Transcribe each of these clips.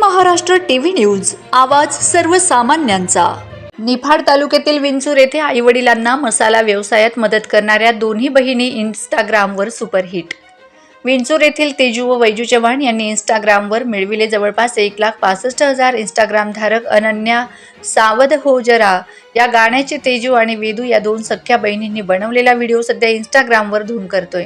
Maharashtra TV news. आवाज सर्वसामान्यांचा. निफाड तालुक्यातील विंचूर येथे आईवडिलांना मसाला व्यवसायात मदत करणाऱ्या दोन्ही बहिणी इंस्टाग्रामवर सुपरहिट. विंचूर येथील तेजू व वैजू चव्हाण यांनी इंस्टाग्रामवर मिळविले जवळपास एक लाख पासष्ट हजार इंस्टाग्रामधारक अनन्या सावध हो जरा या गाण्याचे तेजू आणि वेदू या दोन सख्या बहिणींनी बनवलेला व्हिडिओ सध्या इंस्टाग्रामवर धूम करतोय.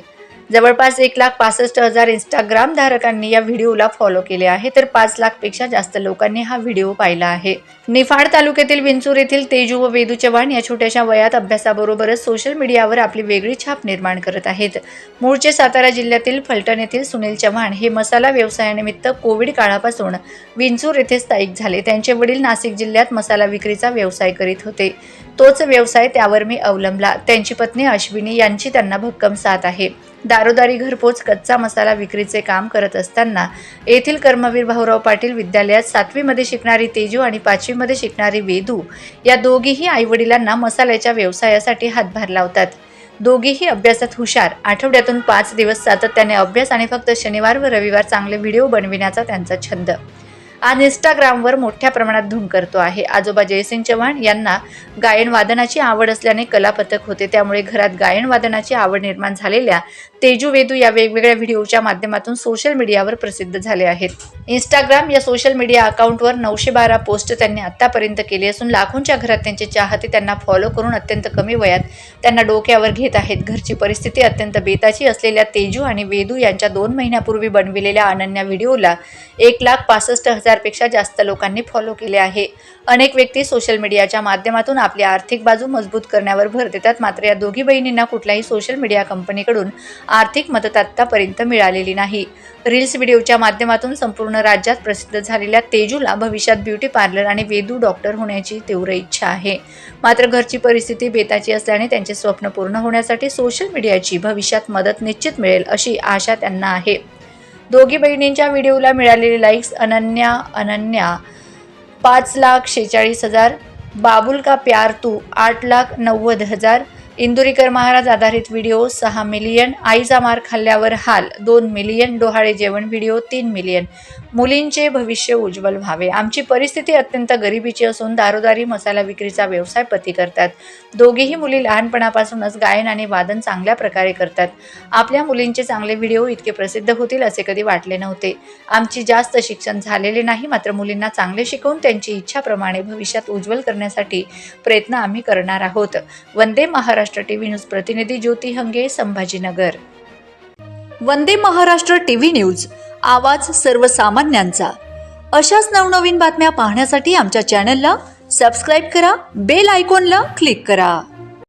जवळपास एक लाख पासष्ट हजार इंस्टाग्राम धारकांनी या व्हिडिओला फॉलो केले आहे. तर पाच लाखपेक्षा जास्त लोकांनी हा व्हिडिओ पाहिला आहे. निफाड तालुक्यातील विंचूर येथील तेजू व वेदू चव्हाण या छोट्याशा वयात अभ्यासाबरोबरच सोशल मीडियावर आपली वेगळी छाप निर्माण करत आहेत. मूळचे सातारा जिल्ह्यातील फलटण येथील सुनील चव्हाण हे मसाला व्यवसायानिमित्त कोविड काळापासून विंचूर येथे स्थायिक झाले. त्यांचे वडील नाशिक जिल्ह्यात मसाला विक्रीचा व्यवसाय करीत होते. तोच व्यवसाय त्यावर मी अवलंबला. त्यांची पत्नी अश्विनी यांची त्यांना भक्कम साथ आहे. दारोदारी घरपोच कच्चा मसाला विक्रीचे काम करत असताना येथील कर्मवीर भाऊराव पाटील विद्यालयात सातवीमध्ये शिकणारी तेजू आणि पाचवीमध्ये शिकणारी वेदू या दोघीही आईवडिलांना मसाल्याच्या व्यवसायासाठी हातभार लावतात. दोघीही अभ्यासात हुशार. आठवड्यातून पाच दिवस सातत्याने अभ्यास आणि फक्त शनिवार व रविवार चांगले व्हिडिओ बनविण्याचा त्यांचा छंद. आज इंस्टाग्रामवर मोठ्या प्रमाणात धूम करतो आहे. आजोबा जयसिंग चव्हाण यांना गायन वादनाची आवड असल्याने कलापथक होते. त्यामुळे घरात गायन वादनाची आवड निर्माण झालेल्या तेजू वेदू या वेगवेगळ्या व्हिडिओच्या माध्यमातून सोशल मीडियावर प्रसिद्ध झाले आहेत. इंस्टाग्राम या सोशल मीडिया अकाउंटवर नऊशे बारा पोस्ट त्यांनी आतापर्यंत केली असून लाखोंच्या घरात त्यांचे चाहते त्यांना फॉलो करून अत्यंत कमी वयात त्यांना डोक्यावर घेत आहेत. घरची परिस्थिती अत्यंत बेताची असलेल्या तेजू आणि वेदू यांच्या दोन महिन्यापूर्वी बनविलेल्या अनन्या व्हिडिओला एक लाख पासष्ट हजारपेक्षा जास्त लोकांनी फॉलो केले आहे. अनेक व्यक्ती सोशल मीडियाच्या माध्यमातून आपली आर्थिक बाजू मजबूत करण्यावर भर देतात. मात्र या दोघी बहिणींना कुठल्याही सोशल मीडिया कंपनीकडून आर्थिक मदत आत्तापर्यंत मिळालेली नाही. रील्स व्हिडिओच्या माध्यमातून संपूर्ण राज्यात प्रसिद्ध झालेल्या तेजूला भविष्यात ब्युटी पार्लर आणि वेदू डॉक्टर होण्याची तीव्र इच्छा आहे. मात्र घरची परिस्थिती बेताची असल्याने त्यांचे स्वप्न पूर्ण होण्यासाठी सोशल मीडियाची भविष्यात मदत निश्चित मिळेल अशी आशा त्यांना आहे. दोघी बहिणींच्या व्हिडिओला मिळालेले लाईक्स अनन्या अनन्या पाच लाख शेचाळीस हजार बाबुल का प्यार तू आठ लाख नव्वद हजार इंदुरीकर महाराज आधारित व्हिडिओ सहा मिलियन. आईचा मार खाल्ल्यावर हाल. दोन मिलियन. डोहाळे जेवण व्हिडिओ तीन मिलियन. मुलींचे भविष्य उज्ज्वल व्हावे. आमची परिस्थिती अत्यंत गरिबीची असून दारोदारी मसाला विक्रीचा व्यवसाय पती करतात. दोघीही मुली लहानपणापासूनच गायन आणि वादन चांगल्या प्रकारे करतात. आपल्या मुलींचे चांगले व्हिडिओ इतके प्रसिद्ध होतील असे कधी वाटले नव्हते. आमची जास्त शिक्षण झालेले नाही मात्र मुलींना चांगले शिकवून त्यांची इच्छाप्रमाणे भविष्यात उज्ज्वल करण्यासाठी प्रयत्न आम्ही करणार आहोत. वंदे महाराष्ट्र टीव्ही न्यूज प्रतिनिधी ज्योती हंगे संभाजीनगर. वंदे महाराष्ट्र टीव्ही न्यूज आवाज सर्वसामान्यांचा. अशाच नवनवीन बातम्या पाहण्यासाठी आमच्या चॅनलला सबस्क्राईब करा बेल आयकॉनला क्लिक करा.